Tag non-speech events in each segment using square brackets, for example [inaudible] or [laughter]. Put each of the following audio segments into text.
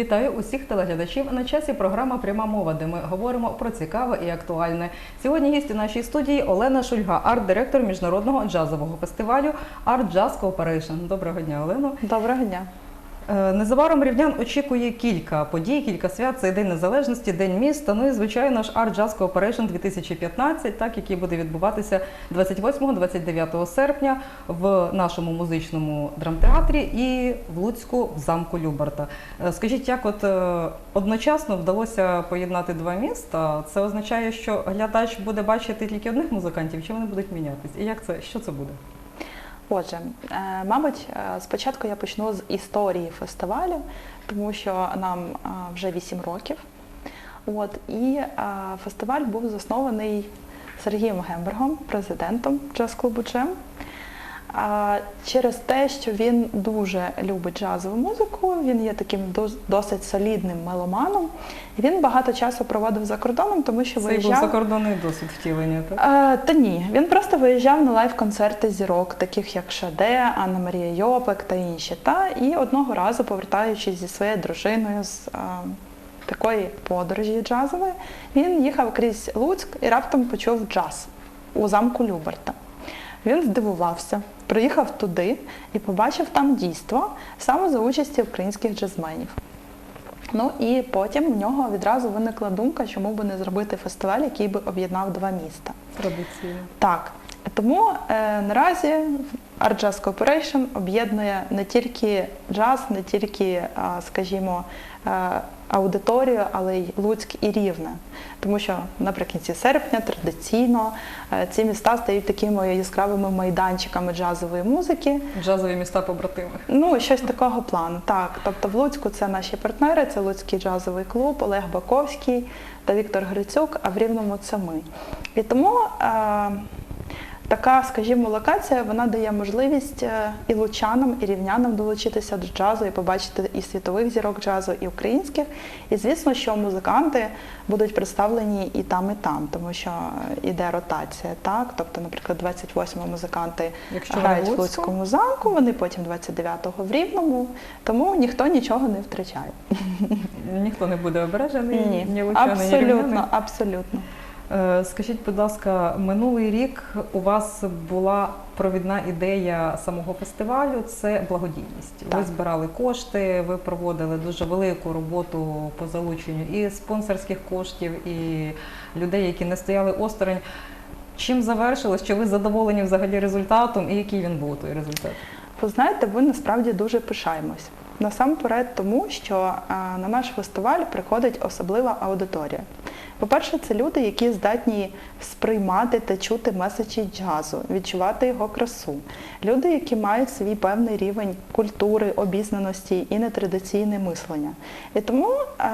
Вітаю усіх телеглядачів на часі. Програма Пряма мова, де ми говоримо про цікаве і актуальне. Сьогодні гість у нашій студії Олена Шульга, арт-директор міжнародного джазового фестивалю Art Jazz Cooperation. Доброго дня, Олено. Доброго дня. Е, Незабаром рівнян очікує кілька подій, кілька свят. Це День Незалежності, День міста. Ну і звичайно ж Art Jazz Cooperation 2015, так який буде відбуватися 28-29 серпня в нашому музичному драмтеатрі і в Луцьку в замку Любарта. Е, Скажіть, як от е, одночасно вдалося поєднати два міста? Це означає, що глядач буде бачити тільки одних музикантів, чи вони будуть мінятись? І як це що це буде? Отже, е, мабуть, е, спочатку я почну з історії фестивалю, тому що нам е, вже 8 років. От, і фестиваль був заснований Сергієм Гембергом, президентом джаз-клубу Джем. А через те, що він дуже любить джазову музику, він є таким дос- досить солідним меломаном. Він багато часу проводив за кордоном, тому що Це і був закордонний досвід втілення, так? Е, та ні, він просто виїжджав на лайв-концерти зірок, таких як Шаде, Анна Марія Йопек та інші. Та і одного разу, повертаючись зі своєю дружиною з е, такої подорожі джазової, він їхав крізь Луцьк і раптом почув джаз у замку Люберта. Він здивувався, приїхав туди і побачив там дійство саме за участі українських джазменів. Ну і потім в нього відразу виникла думка, чому би не зробити фестиваль, який би об'єднав два міста. Традиційно. Так, тому е, наразі Art Jazz Cooperation об'єднує не тільки джаз, не тільки, а, скажімо, е, аудиторію, але й Луцьк і Рівне. Тому що наприкінці серпня традиційно е, ці міста стають такими яскравими майданчиками джазової музики. Джазові міста побратими. Ну, щось такого плану. Так, тобто в Луцьку це наші партнери, це Луцький джазовий клуб, Олег Баковський та Віктор Грицюк, а в Рівному це ми. І тому е, така, скажімо, локація вона дає можливість е, і лучанам, і рівнянам долучитися до джазу і побачити і світових зірок джазу, і українських. І звісно, що музиканти будуть представлені і там, і там, тому що іде ротація. Так, тобто, наприклад, 28 музиканти Якщо грають в Луцькому замку, вони потім 29-го в Рівному, тому ніхто нічого не втрачає. Ніхто не буде ображений, ні, Ні, лучани, ні рівняни. абсолютно, абсолютно. Е, Скажіть, будь ласка, минулий рік у вас була провідна ідея самого фестивалю це благодійність. Ви збирали кошти, ви проводили дуже велику роботу по залученню і спонсорських коштів, і людей, які не стояли осторонь. Чим завершилось? Чи ви задоволені взагалі результатом і який він був той результат? Ви знаєте, ми насправді дуже пишаємось. Насамперед тому, що е, на наш фестиваль приходить особлива аудиторія. По-перше, це люди, які здатні сприймати та чути меседжі джазу, відчувати його красу. Люди, які мають свій певний рівень культури, обізнаності і нетрадиційне мислення. І тому е,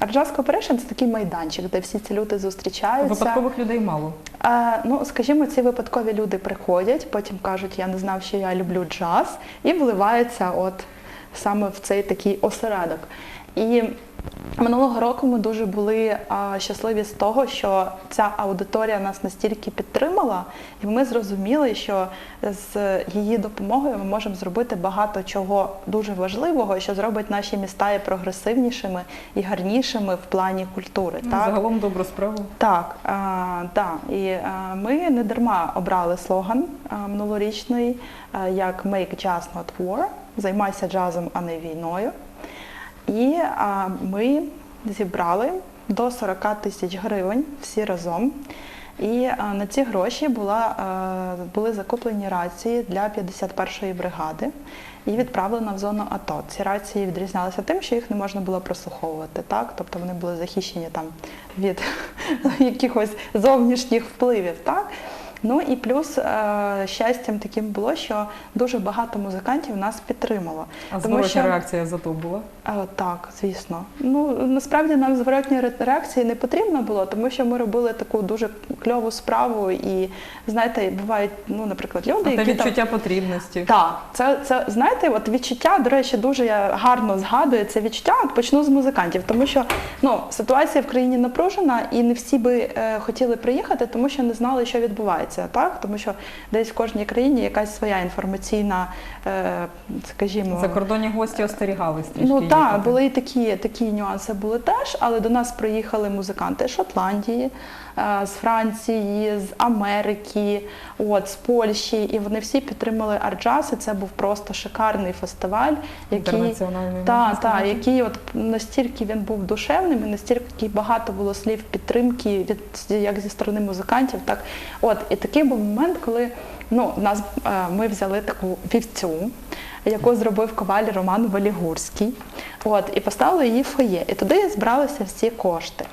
Art Cooperation – це такий майданчик, де всі ці люди зустрічаються. Випадкових людей мало. Е, ну, скажімо, ці випадкові люди приходять, потім кажуть, я не знав, що я люблю джаз, і вливаються от саме в цей такий осередок. І минулого року ми дуже були а, щасливі з того, що ця аудиторія нас настільки підтримала, і ми зрозуміли, що з її допомогою ми можемо зробити багато чого дуже важливого, що зробить наші міста і прогресивнішими і гарнішими в плані культури. Ну, так? Загалом добру справу. Так, а, да. і а, ми не дарма обрали слоган а, минулорічний, а, як Make Jazz Not War, займайся джазом, а не війною. І а, ми зібрали до 40 тисяч гривень всі разом. І а, на ці гроші була, а, були закуплені рації для 51-ї бригади і відправлена в зону АТО. Ці рації відрізнялися тим, що їх не можна було прослуховувати, так? тобто вони були захищені там від [laughs] якихось зовнішніх впливів. Так? Ну і плюс е, щастям таким було, що дуже багато музикантів нас підтримало. А зворотня реакція зато була. Е, Так, звісно. Ну насправді нам зворотні реакції не потрібно було, тому що ми робили таку дуже кльову справу. І знаєте, бувають, ну, наприклад, люди, А які там відчуття потрібності. так, це, це знаєте, от відчуття, до речі, дуже я гарно згадую це відчуття. От почну з музикантів, тому що ну ситуація в країні напружена, і не всі би е, хотіли приїхати, тому що не знали, що відбувається. так? Тому що десь в кожній країні якась своя інформаційна, е, скажімо, Закордонні гості остерігались трішки. Ну так, були і такі, такі нюанси були теж, але до нас приїхали музиканти з Шотландії, е, з Франції, з Америки, от, з Польщі, і вони всі підтримали арджаз, і це був просто шикарний фестиваль, який, та, та, який от настільки він був душевним, і настільки багато було слів підтримки від як зі сторони музикантів, так от і такий був момент, коли ну нас е, ми взяли таку вівцю, яку зробив коваль Роман Валігурський. От і поставили її в фоє. І туди збралися всі кошти.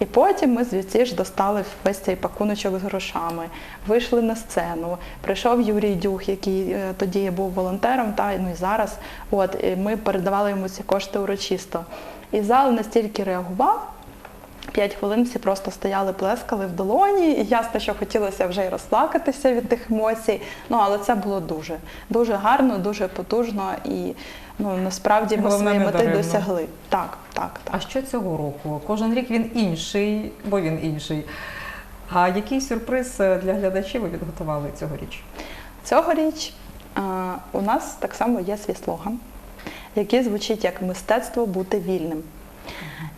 І потім ми звідси ж достали весь цей пакуночок з грошами, вийшли на сцену. Прийшов Юрій Дюх, який е, тоді був волонтером, та ну і зараз. От і ми передавали йому ці кошти урочисто. І зал настільки реагував. П'ять хвилин всі просто стояли, плескали в долоні, і ясно, що хотілося вже й розплакатися від тих емоцій. Ну але це було дуже, дуже гарно, дуже потужно і ну насправді ми Головне, свої мети даремно. досягли. Так, так, так. А що цього року? Кожен рік він інший, бо він інший. А який сюрприз е, для глядачів ви підготували цьогоріч? Цьогоріч е, у нас так само є свій слоган, який звучить як мистецтво бути вільним.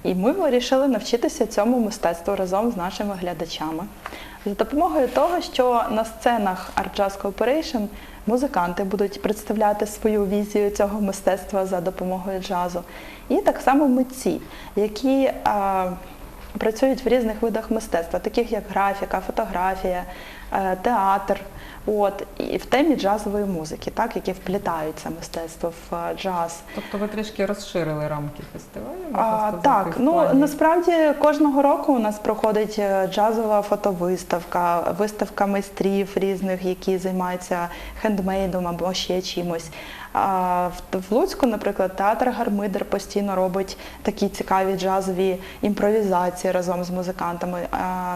І ми вирішили навчитися цьому мистецтву разом з нашими глядачами. За допомогою того, що на сценах Art Jazz Corporation музиканти будуть представляти свою візію цього мистецтва за допомогою джазу. І так само митці, які працюють в різних видах мистецтва, таких як графіка, фотографія, е, театр. От, і в темі джазової музики, так, які вплітають це мистецтво в е, джаз. Тобто ви трішки розширили рамки фестивалю? можна А, так, ну насправді кожного року у нас проходить е, джазова фотовиставка, виставка майстрів різних, які займаються хендмейдом або ще чимось. В Луцьку, наприклад, театр Гармидер постійно робить такі цікаві джазові імпровізації разом з музикантами.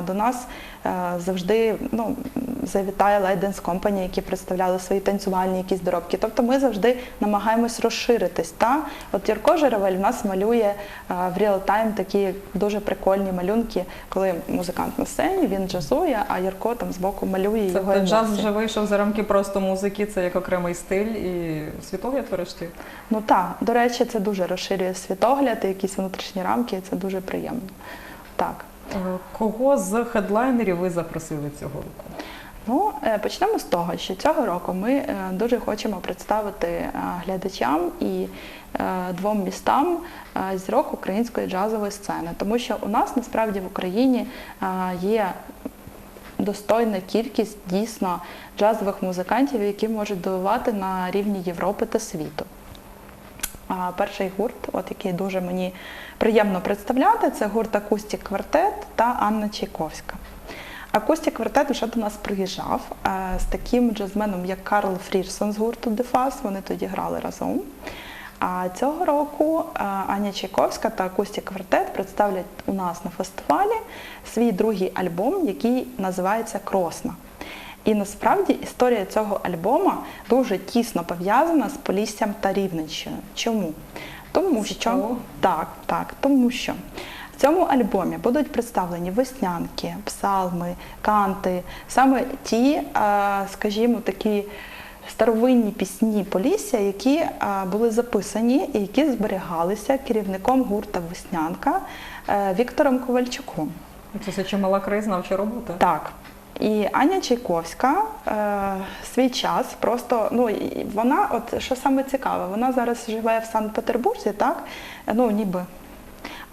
До нас е, завжди ну, завітає Light Dance Company, які представляли свої танцювальні якісь доробки. Тобто ми завжди намагаємось розширитись. Та? От Ярко Журавель в нас малює е, в реал-тайм такі дуже прикольні малюнки, коли музикант на сцені, він джазує, а Ярко там збоку малює його Тобто емоції. джаз вже вийшов за рамки просто музики, це як окремий стиль і світогляд врешті. Ну так, до речі, це дуже розширює світогляд і якісь внутрішні рамки, і це дуже приємно. Так. Е, Кого з хедлайнерів ви запросили цього року? Ну, е, почнемо з того, що цього року ми е, дуже хочемо представити е, глядачам і двом містам зірок української джазової сцени, тому що у нас насправді в Україні є достойна кількість дійсно джазових музикантів, які можуть дивувати на рівні Європи та світу. Перший гурт, от який дуже мені приємно представляти, це гурт Акустік Квартет та Анна Чайковська. Акустік квартет вже до нас приїжджав з таким джазменом, як Карл Фрірсон з гурту Дефас. Вони тоді грали разом. А цього року Аня Чайковська та Акустік квартет представлять у нас на фестивалі свій другий альбом, який називається Кросна. І насправді історія цього альбома дуже тісно пов'язана з Поліссям та Рівненщиною. Чому? Тому що так, так, тому що в цьому альбомі будуть представлені веснянки, псалми, канти, саме ті, е, скажімо, такі старовинні пісні Полісся, які е, були записані і які зберігалися керівником гурта Веснянка е, Віктором Ковальчуком. Це все чимала краєзнавча робота. Так. І Аня Чайковська е, свій час просто ну вона, от що саме цікаве, вона зараз живе в Санкт-Петербурзі, так? Ну ніби.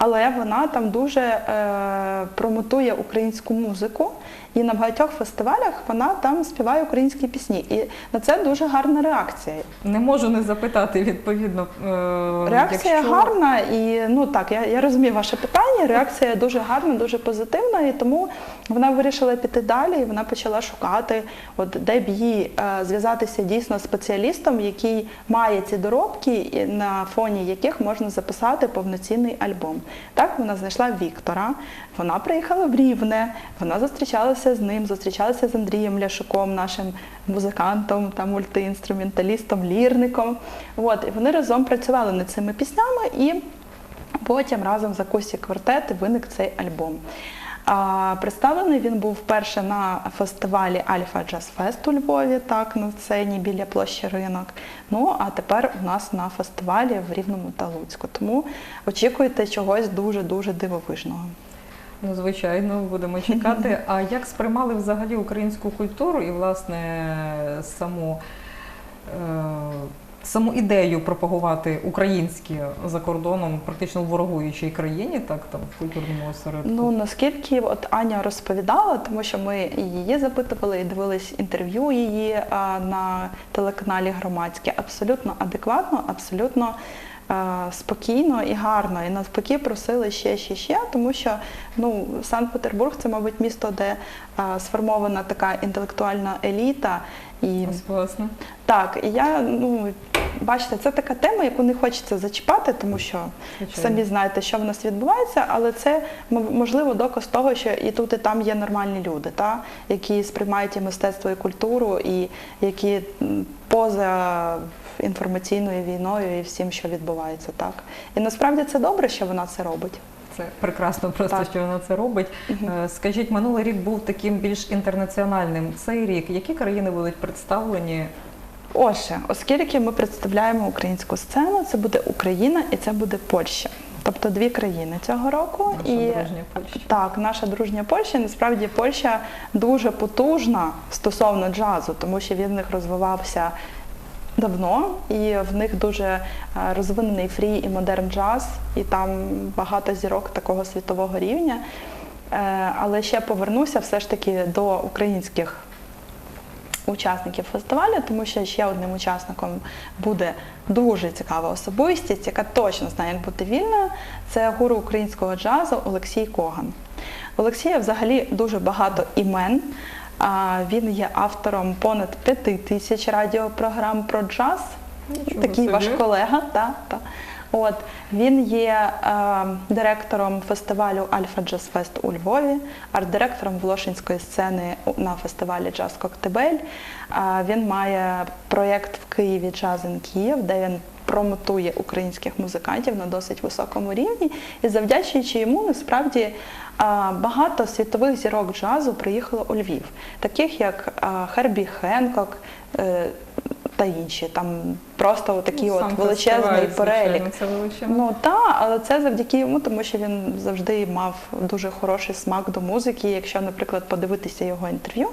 Але вона там дуже е, промотує українську музику, і на багатьох фестивалях вона там співає українські пісні. І на це дуже гарна реакція. Не можу не запитати відповідно. е, Реакція якщо... гарна, і ну так, я, я розумію ваше питання. Реакція дуже гарна, дуже позитивна, і тому вона вирішила піти далі. І вона почала шукати, от де б їй е, зв'язатися дійсно з спеціалістом, який має ці доробки, на фоні яких можна записати повноцінний альбом. Так вона знайшла Віктора. Вона приїхала в Рівне, вона зустрічалася з ним, зустрічалася з Андрієм Ляшуком, нашим музикантом та мультиінструменталістом, лірником. От, і вони разом працювали над цими піснями, і потім разом з Акусі квартет виник цей альбом. А представлений він був вперше на фестивалі Альфа Джаз Фест у Львові, так, на сцені біля площі ринок. Ну а тепер у нас на фестивалі в Рівному та Луцьку. Тому очікуйте чогось дуже-дуже дивовижного. Ну, звичайно, будемо чекати. [laughs] А як сприймали взагалі українську культуру і, власне, саму, е, саму ідею пропагувати українське за кордоном, практично в ворогуючій країні, так там в культурному осередку? Ну наскільки от Аня розповідала, тому що ми її запитували і дивились інтерв'ю її а, на телеканалі громадське, абсолютно адекватно, абсолютно спокійно і гарно. І навпаки просили ще, ще, ще, тому що ну Санкт-Петербург це, мабуть, місто, де е, сформована така інтелектуальна еліта. І власне. так, і я ну бачите, це така тема, яку не хочеться зачіпати, тому що Звичайно. самі знаєте, що в нас відбувається, але це можливо доказ того, що і тут, і там є нормальні люди, та, які сприймають і мистецтво і культуру, і які поза інформаційною війною і всім, що відбувається, так. І насправді це добре, що вона це робить. Це прекрасно, просто Так. що вона це робить. Е, Скажіть, минулий рік був таким більш інтернаціональним. Цей рік які країни будуть представлені? Отже, оскільки ми представляємо українську сцену, це буде Україна і це буде Польща. Тобто дві країни цього року. Наша і дружня Польща. Так, наша дружня Польща. Насправді Польща дуже потужна стосовно джазу, тому що він в них розвивався давно, і в них дуже е, розвинений фрі і модерн джаз, і там багато зірок такого світового рівня. Е, Але ще повернуся все ж таки до українських учасників фестивалю, тому що ще одним учасником буде дуже цікава особистість, яка точно знає, як бути вільною. Це гуру українського джазу Олексій Коган. Олексія взагалі дуже багато імен. Він є автором понад п'яти тисяч радіопрограм про джаз. Нічого Такий ваш колега, та, та. От він є е, директором фестивалю Альфа Джаз Фест у Львові, арт-директором Волошинської сцени на фестивалі Джаз Коктебель. Е, він має проєкт в Києві Джаз in Київ, де він промотує українських музикантів на досить високому рівні. І завдячуючи йому, насправді багато світових зірок джазу приїхало у Львів, таких як Хербі Хенкок. е, Та інші там просто такий Ну, от величезний перелік. Ну так, але це завдяки йому, тому що він завжди мав дуже хороший смак до музики. Якщо, наприклад, подивитися його інтерв'ю,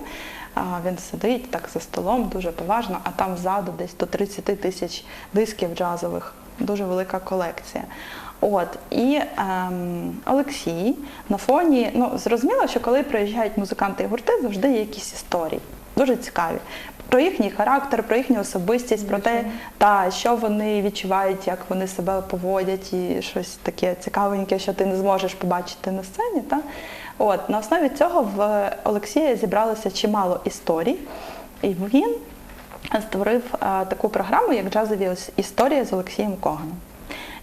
він сидить так за столом, дуже поважно, а там ззаду десь до 30 тисяч дисків джазових, дуже велика колекція. От і ем, Олексій на фоні, ну зрозуміло, що коли приїжджають музиканти і гурти, завжди є якісь історії, дуже цікаві. Про їхній характер, про їхню особистість, про те, та що вони відчувають, як вони себе поводять, і щось таке цікавеньке, що ти не зможеш побачити на сцені. Та? От на основі цього в Олексія зібралося чимало історій, і він створив е, таку програму, як джазові історії з Олексієм Коганом.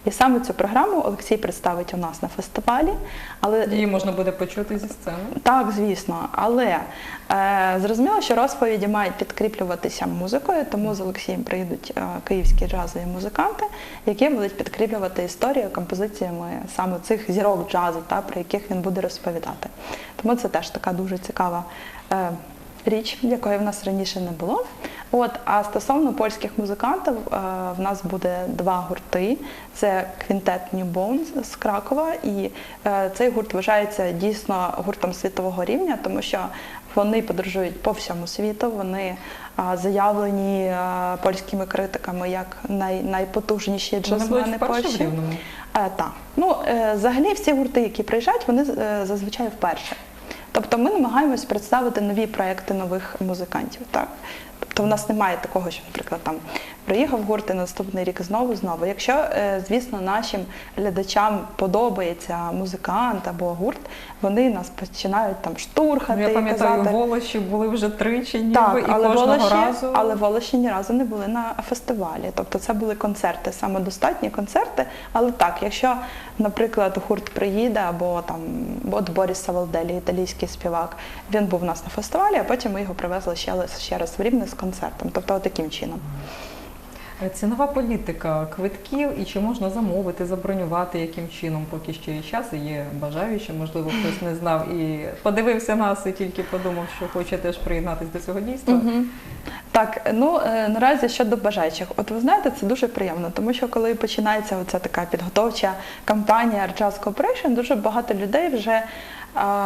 І саме цю програму Олексій представить у нас на фестивалі. Але Її можна буде почути зі сцени. так, звісно, але е, зрозуміло, що розповіді мають підкріплюватися музикою, тому з Олексієм приїдуть е, київські джазові музиканти, які будуть підкріплювати історію композиціями саме цих зірок джазу, та, про яких він буде розповідати. Тому це теж така дуже цікава. Е, Річ, якої в нас раніше не було. От, а стосовно польських музикантів, е, в нас буде два гурти. Це квінтет New Bones з Кракова, і е, цей гурт вважається дійсно гуртом світового рівня, тому що вони подорожують по всьому світу. Вони заявлені польськими критиками як най, найпотужніші джазмени Польщі. Е, так. Ну, е, взагалі всі гурти, які приїжджають, вони е, зазвичай вперше. Тобто ми намагаємось представити нові проекти нових музикантів. Так? Тобто в нас немає такого, що, наприклад, там приїхав гурт і наступний рік знову знову. Якщо, е, звісно, нашим глядачам подобається музикант або гурт, вони нас починають там штурхати. Ну, я пам'ятаю, Волоші були вже тричі, ніби так, і але кожного Волоші, разу. але Волоші ні разу не були на фестивалі. Тобто це були концерти, самодостатні концерти. Але так, якщо, наприклад, гурт приїде, або там от Борис Савалделі, італійський співак, він був у нас на фестивалі, а потім ми його привезли ще, ще раз в Рівне з концертом. Тобто таким чином. Е, Цінова політика квитків і чи можна замовити, забронювати, яким чином, поки ще є час, і є бажаючі, можливо, хтось не знав і подивився нас і тільки подумав, що хоче теж приєднатися до цього дійства. Мгм. Так, ну е, наразі щодо бажаючих, от ви знаєте, це дуже приємно, тому що коли починається оця така підготовча кампанія Art Jazz Corporation, дуже багато людей вже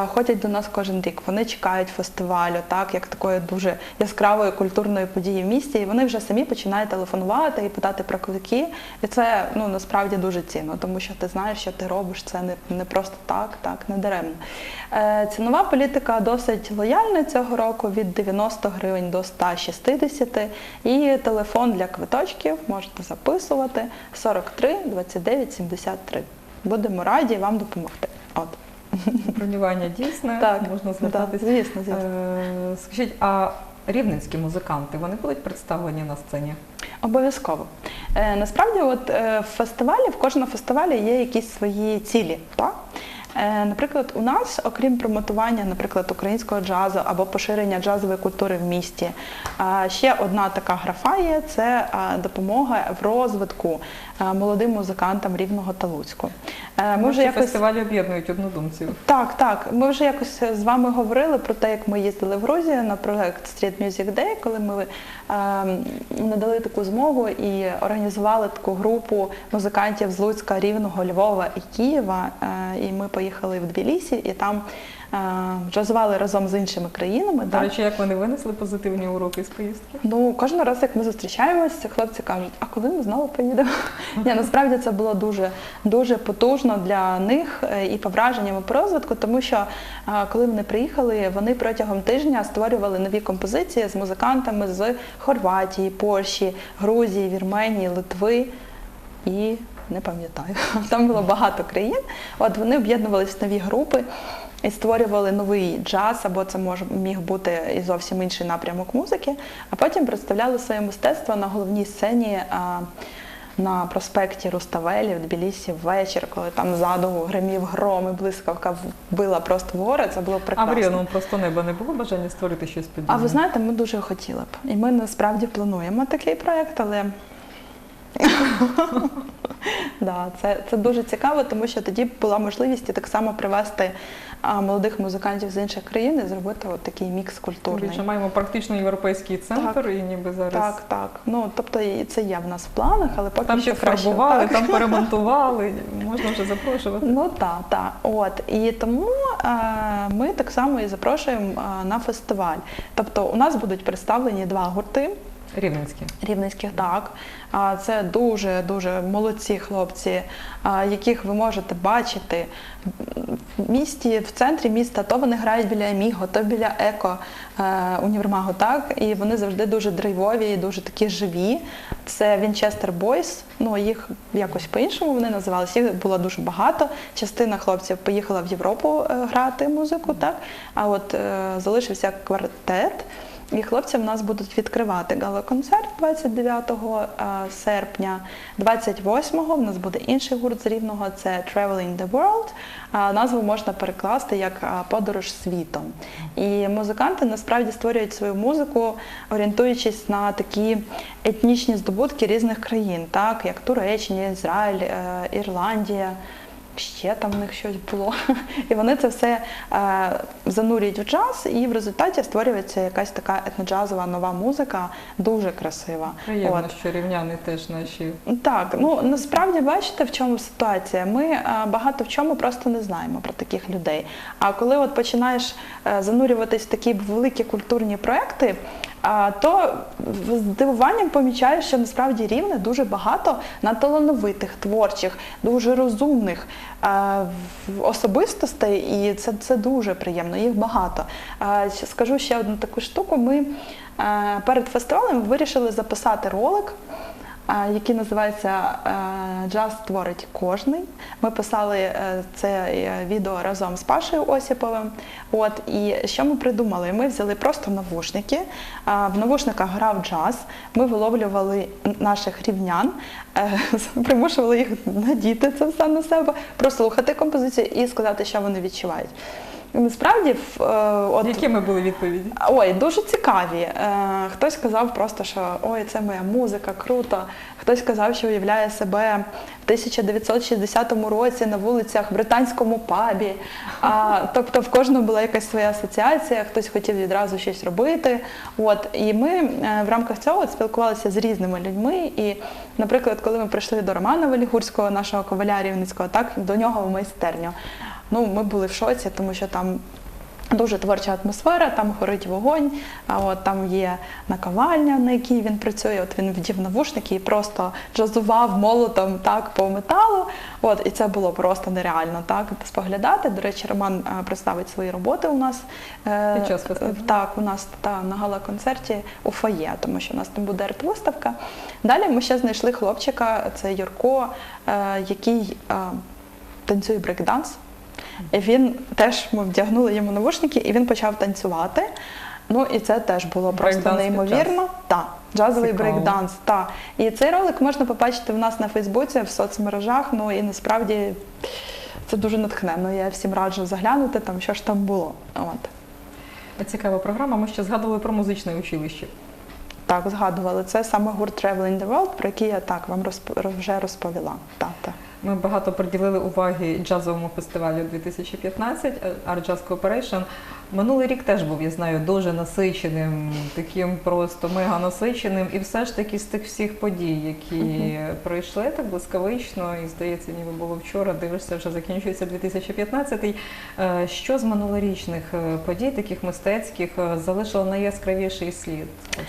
ходять до нас кожен рік. Вони чекають фестивалю, так як такої дуже яскравої культурної події в місті, і вони вже самі починають телефонувати і питати про квитки. І це ну насправді дуже цінно, тому що ти знаєш, що ти робиш це не, не просто так, так не даремно. Е, цінова політика досить лояльна цього року від 90 гривень до 160 і телефон для квиточків можете записувати 43 29 73. Будемо раді вам допомогти. От. Бронювання дійсне, Так, можна Так, звертатися. звісно, звісно. Е, Скажіть, а рівненські музиканти вони будуть представлені на сцені? Обов'язково. Е, насправді, от е, в фестивалі, в кожному фестивалі є якісь свої цілі. Так? Е, наприклад, у нас, окрім промотування, наприклад, українського джазу або поширення джазової культури в місті, ще одна така графа є це допомога в розвитку молодим музикантам Рівного та Луцьку. Е, Ми вже якось фестивалі об'єднують однодумців. так, так. Ми вже якось з вами говорили про те, як ми їздили в Грузію на проект Street Music Day, коли ми е, надали таку змогу і організували таку групу музикантів з Луцька, Рівного, Львова і Києва. Е, і ми поїхали в Тбілісі і там е, джазували разом з іншими країнами. До речі, як вони винесли позитивні уроки з поїздки? Ну, кожен раз, як ми зустрічаємося, хлопці кажуть, а коли ми знову поїдемо? [laughs] Ні, насправді це було дуже, дуже потужно для них е, і по враженням, і по розвитку, тому що е, коли вони приїхали, вони протягом тижня створювали нові композиції з музикантами з Хорватії, Польщі, Грузії, Вірменії, Литви і не пам'ятаю. [laughs] Там було багато країн. От вони об'єднувалися в нові групи і створювали новий джаз, або це може міг бути і зовсім інший напрямок музики, а потім представляли своє мистецтво на головній сцені. а, На проспекті Руставелі в Тбілісі ввечір, коли там ззаду гримів гром і блискавка била просто гори, це було А прекрасно. в Рівному просто неба не було бажання створити щось подібне? А ви знаєте, ми дуже хотіли б. І ми насправді плануємо такий проект, але [laughs] да, це, це дуже цікаво, тому що тоді була можливість і так само привезти а, молодих музикантів з інших країн і зробити от такий мікс культурний. більше маємо практично європейський центр, і ніби зараз Так, так. Ну тобто і це є в нас в планах, але поки там що так. там [laughs] перемонтували, можна вже запрошувати. Ну так, так. От і тому е, ми так само і запрошуємо е, на фестиваль. Тобто у нас будуть представлені два гурти. Рівненські. Рівненських так. Це дуже дуже молодці хлопці, яких ви можете бачити в місті, в центрі міста. То вони грають біля Еміго, то біля еко е, універмагу. Так і вони завжди дуже драйвові, і дуже такі живі. Це Вінчестер Бойс. Ну їх якось по-іншому вони називалися. Їх було дуже багато. Частина хлопців поїхала в Європу е, грати музику, так а от е, залишився квартет. І хлопці в нас будуть відкривати гала-концерт 29 е, серпня. 28-го в нас буде інший гурт з рівного це Traveling the World. Е, Назву можна перекласти як е, подорож світом. І музиканти насправді створюють свою музику, орієнтуючись на такі етнічні здобутки різних країн, так як Туреччина, Ізраїль, Ірландія. Ще там в них щось було. [laughs] І вони це все е, занурюють в джаз, і в результаті створюється якась така етноджазова нова музика, дуже красива. Приємно, От. що рівняни теж наші Так, ну насправді бачите, в чому ситуація. Ми е, багато в чому просто не знаємо про таких людей. А коли от починаєш е, занурюватись в такі великі культурні проекти, то з здивуванням помічаєш, що насправді рівне дуже багато наталановитих, творчих, дуже розумних особистостей, і це, це дуже приємно. Їх багато. Скажу ще одну таку штуку. Ми перед фестивалем вирішили записати ролик який називається е, Джаз творить кожний. Ми писали е, це е, відео разом з Пашею Осіповим. От і що ми придумали? Ми взяли просто навушники. В навушниках грав джаз. Ми виловлювали наших рівнян, [laughs] примушували їх надіти це все на себе, прослухати композицію і сказати, що вони відчувають. Насправді е, от Якими були відповіді? Ой, дуже цікаві. Е, хтось сказав просто, що ой, це моя музика, круто. Хтось сказав, що уявляє себе в 1960 році на вулицях в британському пабі. А, [laughs] тобто в кожного була якась своя асоціація, хтось хотів відразу щось робити. От і ми е, в рамках цього от спілкувалися з різними людьми. І, наприклад, коли ми прийшли до Романа Валігурського, нашого коваля рівницького, так до нього в майстерню. Ну, ми були в шоці, тому що там Дуже творча атмосфера, там горить вогонь, а от там є наковальня, на якій він працює. От він вдів навушники і просто джазував молотом так по металу. От і це було просто нереально так споглядати. До речі, Роман е, представить свої роботи у нас е, Під час фестивалю? Так, у нас та на гала-концерті у фоє, тому що у нас там буде арт-виставка. Далі ми ще знайшли хлопчика, це Юрко, е, який е, танцює брейкданс. Він теж ми вдягнули йому навушники, і він почав танцювати. Ну і це теж було просто неймовірно. Так, джазовий брейкданс. Так. І цей ролик можна побачити в нас на Фейсбуці, в соцмережах. Ну і насправді це дуже натхненно. Я всім раджу заглянути, там що ж там було. От. Цікава програма. Ми ще згадували про музичне училище. Так, згадували. Це саме гурт Traveling the World, про який я так вам розп- вже розповіла. Так, так. Ми багато приділили уваги джазовому фестивалю 2015 Art Jazz Cooperation. Минулий рік теж був, я знаю, дуже насиченим, таким просто мега насиченим. І все ж таки з тих всіх подій, які пройшли так блискавично, і здається, ніби було вчора. Дивишся, вже закінчується 2015. Е, Що з минулорічних е, подій, таких мистецьких, е, залишило найяскравіший слід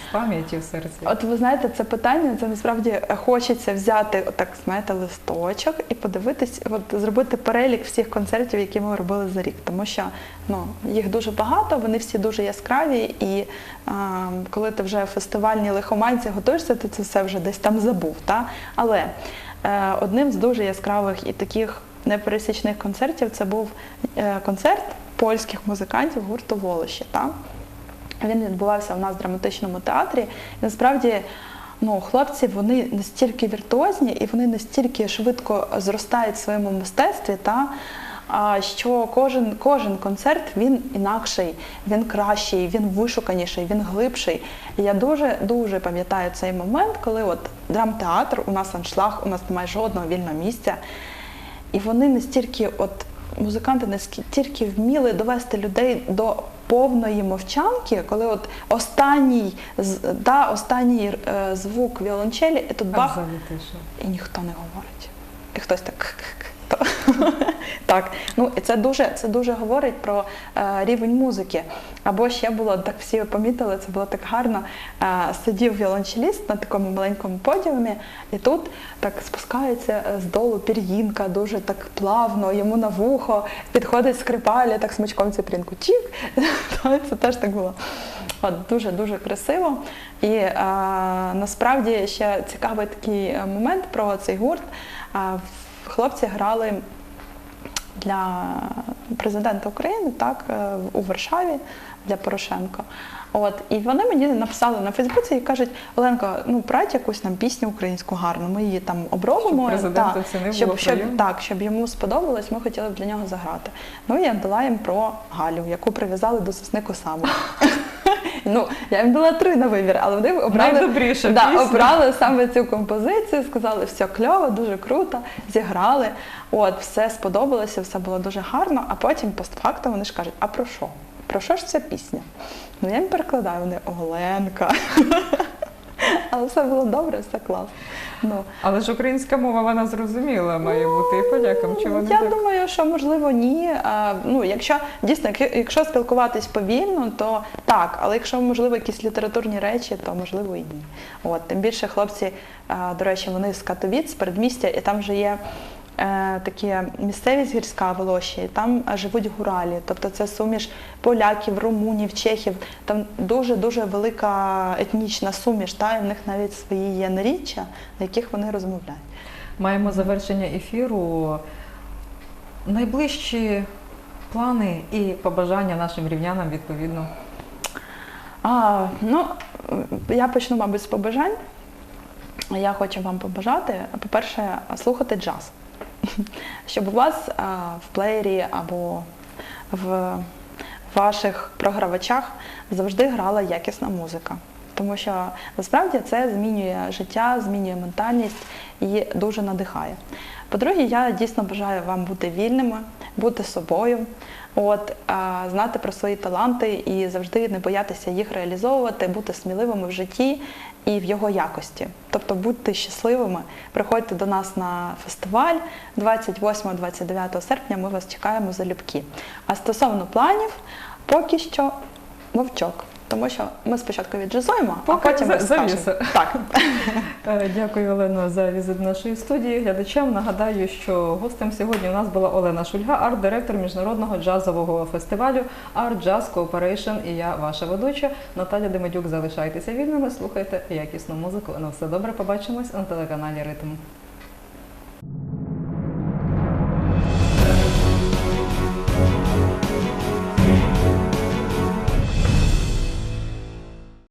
в пам'яті в серці? От ви знаєте, це питання, це насправді хочеться взяти отак, знаєте, листочок і подивитись, от зробити перелік всіх концертів, які ми робили за рік. Тому що ну, їх дуже багато, вони всі дуже яскраві, і а, коли ти вже в фестивальній лихоманці готуєшся, ти це все вже десь там забув. Та? Але е, одним з дуже яскравих і таких непересічних концертів це був е, концерт польських музикантів гурту Волоші. Та? Він відбувався у нас в драматичному театрі. І насправді, ну, хлопці вони настільки віртуозні і вони настільки швидко зростають в своєму мистецтві, та, що кожен, кожен концерт він інакший, він кращий, він вишуканіший, він глибший. І я дуже дуже пам'ятаю цей момент, коли от драмтеатр, у нас аншлаг, у нас немає жодного вільного місця. І вони настільки, от музиканти настільки вміли довести людей до повної мовчанки, коли от останній, да, останній е, звук віолончелі, і тут бах, і ніхто не говорить. І хтось так. Так, ну і це дуже, це дуже говорить про е, рівень музики. Або ще було так всі помітили, це було так гарно. Е, сидів віолончеліст на такому маленькому подіумі, і тут так спускається е, здолу пір'їнка, дуже так плавно, йому на вухо, підходить скрипаля, так смичком ципрінку чік. [laughs] Це теж так було. От, дуже дуже красиво. І е, насправді ще цікавий такий момент про цей гурт. Е, хлопці грали для президента України, так, е, у Варшаві для Порошенка. От, і вони мені написали на Фейсбуці і кажуть, Оленко, ну брать якусь нам пісню українську гарну, ми її там обробимо. Щоб та, це не щоб, було щоб, так, щоб йому сподобалось, ми хотіли б для нього заграти. Ну я дала їм про Галю, яку прив'язали до сосни Косаму. [laughs] Ну, я їм дала три на вибір, але вони обрали, да, пісня. обрали саме цю композицію, сказали, все кльово, дуже круто, зіграли. От, все сподобалося, все було дуже гарно, а потім постфактом вони ж кажуть, а про що? Про що ж ця пісня? Ну я їм перекладаю, вони Оленка. Але все було добре, все класно. Ну, Але ж українська мова, вона зрозуміла, має бути і подякам. Чи вони я так? думаю, що можливо ні. А, ну, якщо дійсно, якщо спілкуватись повільно, то так. Але якщо можливо якісь літературні речі, то можливо і ні. От тим більше хлопці, а, до речі, вони з Катовіць, з передмістя, і там вже є. Е, Такі місцевість гірська Волоші, там е, живуть гуралі, тобто це суміш поляків, румунів, чехів. Там дуже дуже велика етнічна суміш, та і в них навіть свої є наріччя, на яких вони розмовляють. Маємо завершення ефіру. Найближчі плани і побажання нашим рівнянам відповідно. А, ну, я почну, мабуть, з побажань. Я хочу вам побажати, по-перше, слухати джаз. Щоб у вас в плеєрі або в ваших програвачах завжди грала якісна музика. Тому що насправді це змінює життя, змінює ментальність і дуже надихає. По-друге, я дійсно бажаю вам бути вільними, бути собою, от, знати про свої таланти і завжди не боятися їх реалізовувати, бути сміливими в житті і в його якості. Тобто будьте щасливими, приходьте до нас на фестиваль 28-29 серпня. Ми вас чекаємо залюбки. А стосовно планів, поки що мовчок. Тому що ми спочатку віджизуємо, а потім за- розкажемо. Так. [laughs] Е, Дякую, Олено, за візит до нашої студії. Глядачам нагадаю, що гостем сьогодні у нас була Олена Шульга, арт-директор міжнародного джазового фестивалю Art Jazz Cooperation і я, ваша ведуча Наталя Демедюк. Залишайтеся вільними, слухайте якісну музику. На все добре, побачимось на телеканалі Ритм.